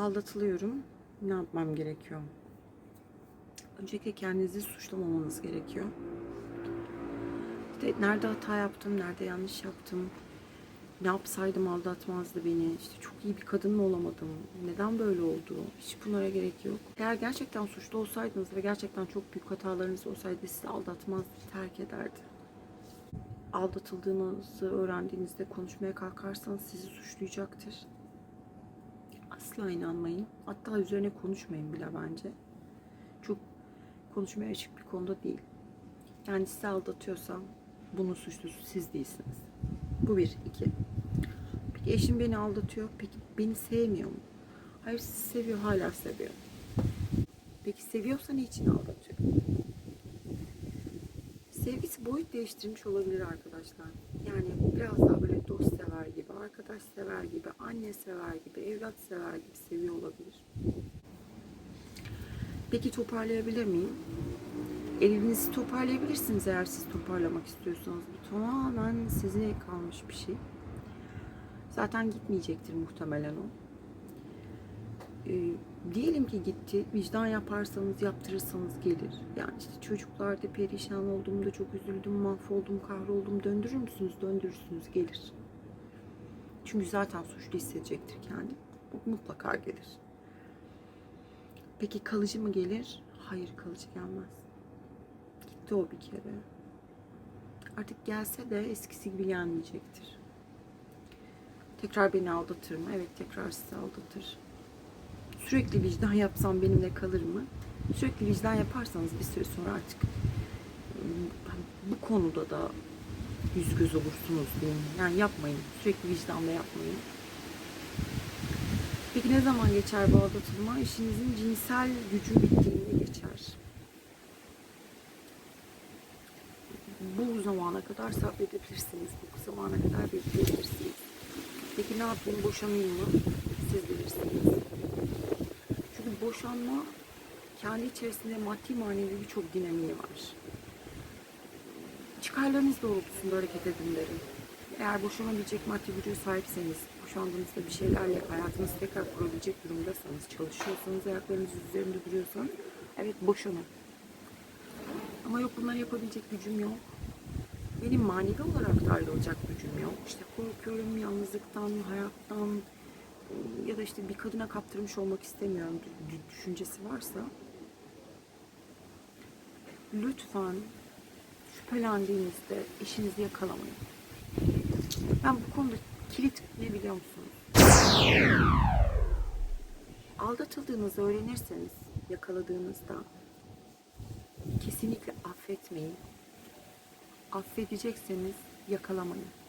aldatılıyorum. Ne yapmam gerekiyor? Öncelikle kendinizi suçlamamanız gerekiyor. İşte nerede hata yaptım, nerede yanlış yaptım, ne yapsaydım aldatmazdı beni, işte çok iyi bir kadın mı olamadım, neden böyle oldu, hiç bunlara gerek yok. Eğer gerçekten suçlu olsaydınız ve gerçekten çok büyük hatalarınız olsaydı sizi aldatmazdı, terk ederdi. Aldatıldığınızı öğrendiğinizde konuşmaya kalkarsanız sizi suçlayacaktır. Asla inanmayın. Hatta üzerine konuşmayın bile bence. Çok konuşmaya açık bir konuda değil. Yani sizi aldatıyorsam bunun suçlusu siz değilsiniz. Bu bir. iki. Peki eşim beni aldatıyor. Peki beni sevmiyor mu? Hayır sizi seviyor. Hala seviyor. Peki seviyorsa niçin aldatıyor? Sevgisi boyut değiştirmiş olabilir arkadaşlar. Yani biraz daha böyle dost sever gibi, arkadaş sever gibi, anne sever gibi, evlat sever gibi seviyor olabilir. Peki toparlayabilir miyim? Elinizi toparlayabilirsiniz eğer siz toparlamak istiyorsanız. Bu tamamen size kalmış bir şey. Zaten gitmeyecektir muhtemelen o. Ee, diyelim ki gitti, vicdan yaparsanız, yaptırırsanız gelir. Yani işte çocuklarda perişan olduğumda çok üzüldüm, mahvoldum, kahroldum. Döndürür müsünüz? Döndürürsünüz, gelir. Çünkü zaten suçlu hissedecektir kendi. Mutlaka gelir. Peki kalıcı mı gelir? Hayır kalıcı gelmez. Gitti o bir kere. Artık gelse de eskisi gibi gelmeyecektir. Tekrar beni aldatır mı? Evet tekrar sizi aldatır. Sürekli vicdan yapsam benimle kalır mı? Sürekli vicdan yaparsanız bir süre sonra artık ıı, bu konuda da yüz göz olursunuz diyeyim. Yani yapmayın. Sürekli vicdanla yapmayın. Peki ne zaman geçer bu aldatılma? İşinizin cinsel gücü bittiğinde geçer. Bu zamana kadar sabredebilirsiniz. Bu zamana kadar bekleyebilirsiniz. Peki ne yapayım? Boşanayım mı? Siz bilirsiniz. Çünkü boşanma kendi içerisinde maddi manevi birçok dinamiği var. Çıkarlarınız doğrultusunda hareket edin derim. Eğer boşanabilecek maddi güce sahipseniz, boşandığınızda bir şeylerle hayatınızı tekrar kurabilecek durumdasanız, çalışıyorsanız, ayaklarınız üzerinde duruyorsanız, evet boşanın. Ama yok bunları yapabilecek gücüm yok. Benim manevi olarak da ayrılacak gücüm yok. İşte korkuyorum yalnızlıktan, hayattan ya da işte bir kadına kaptırmış olmak istemiyorum dü- düşüncesi varsa lütfen şüphelendiğinizde eşinizi yakalamayın. Ben bu konuda kilit ne biliyor musunuz? Aldatıldığınızı öğrenirseniz yakaladığınızda kesinlikle affetmeyin. Affedecekseniz yakalamayın.